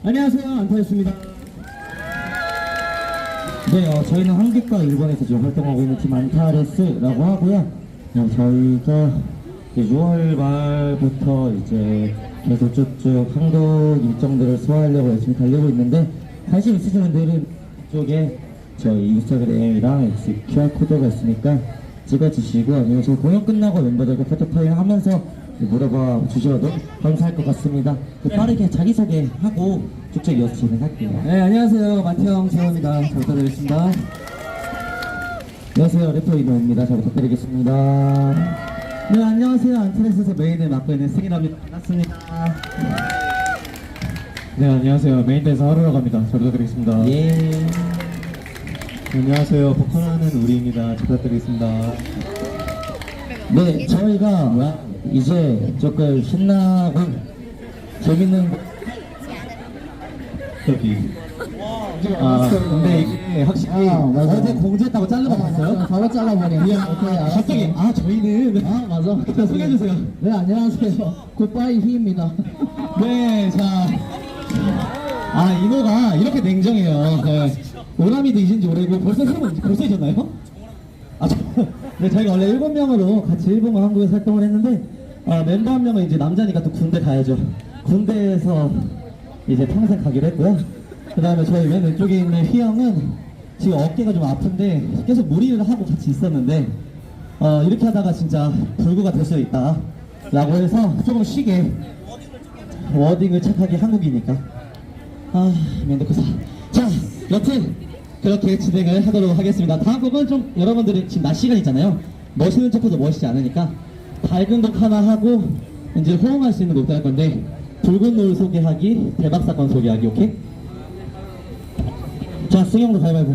안녕하세요 안타였습니다. 네, 어, 저희는 한국과 일본에서 지금 활동하고 있는 팀 안타레스라고 하고요. 어, 저희가 이제 6월 말부터 이제 계속 쭉쭉 한국 일정들을 소화하려고 열심히 달리고 있는데 관심 있으신 분들은 이쪽에 저희 인스타그램이랑 QR코드가 있으니까 찍어주시고 아니면 저희 공연 끝나고 멤버들과 포토타임 하면서 물어봐 주셔도 감사할 것 같습니다. 그 빠르게 자기소개하고 쭉쭉 이어서 진행할게요. 네, 안녕하세요. 마태형 재원입니다. 잘 부탁드리겠습니다. 안녕하세요. 래퍼 이노입니다. 잘 부탁드리겠습니다. 네, 안녕하세요. 안트레스에서 메인을 맡고 있는 승인합니다. 반갑습니다. 네 안녕하세요 메인 댄서 하루라고 합니다 잘 부탁드리겠습니다 예. 안녕하세요 보컬하는 우리입니다 잘 부탁드리겠습니다 네, 저희가 이제 조금 신나고 재밌는 여기 아 근데 이게 확실히 아, 맞아. 어제 공지했다고 자른 거 봤어요? 바로 잘라버려. 오케이, 알았어. 갑자기 아 저희는 아, 맞아. 자, 소개해주세요. 네, 안녕하세요. 굿바이 휘입니다. 네 자 아, 이노가 이렇게 냉정해요. 네. 오라미도 잊은 지 오래고 벌써 세번 벌써 잊었나요? 아, 저, 네, 저희가 원래 일곱 명으로 같이 일본과 한국에서 활동을 했는데, 아, 멤버 한 명은 이제 남자니까 또 군대 가야죠. 군대에서 이제 평생 가기로 했고요. 그 다음에 저희 맨 왼쪽에 있는 휘영은 지금 어깨가 좀 아픈데 계속 무리를 하고 같이 있었는데, 어, 이렇게 하다가 진짜 불구가 될 수 있다. 라고 해서 조금 쉬게 워딩을 착하게 한국이니까. 아, 면도크사. 자, 여튼 그렇게 진행을 하도록 하겠습니다. 다음 곡은 좀 여러분들이 지금 낮 시간 있잖아요. 멋있는 척해도 멋있지 않으니까 밝은 곡 하나 하고 이제 호응할 수 있는 곡도 할 건데 붉은 노을 소개하기, 대박 사건 소개하기, 오케이? 자, 승영도 가위바위보.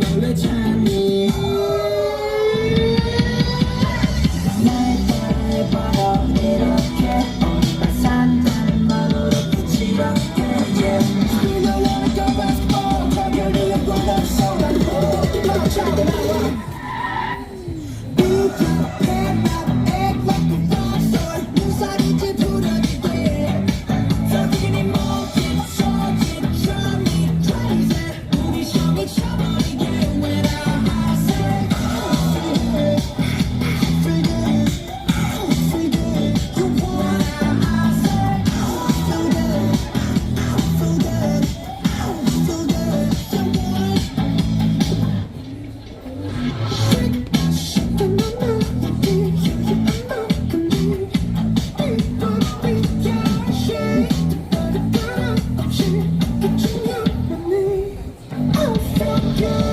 Yeah.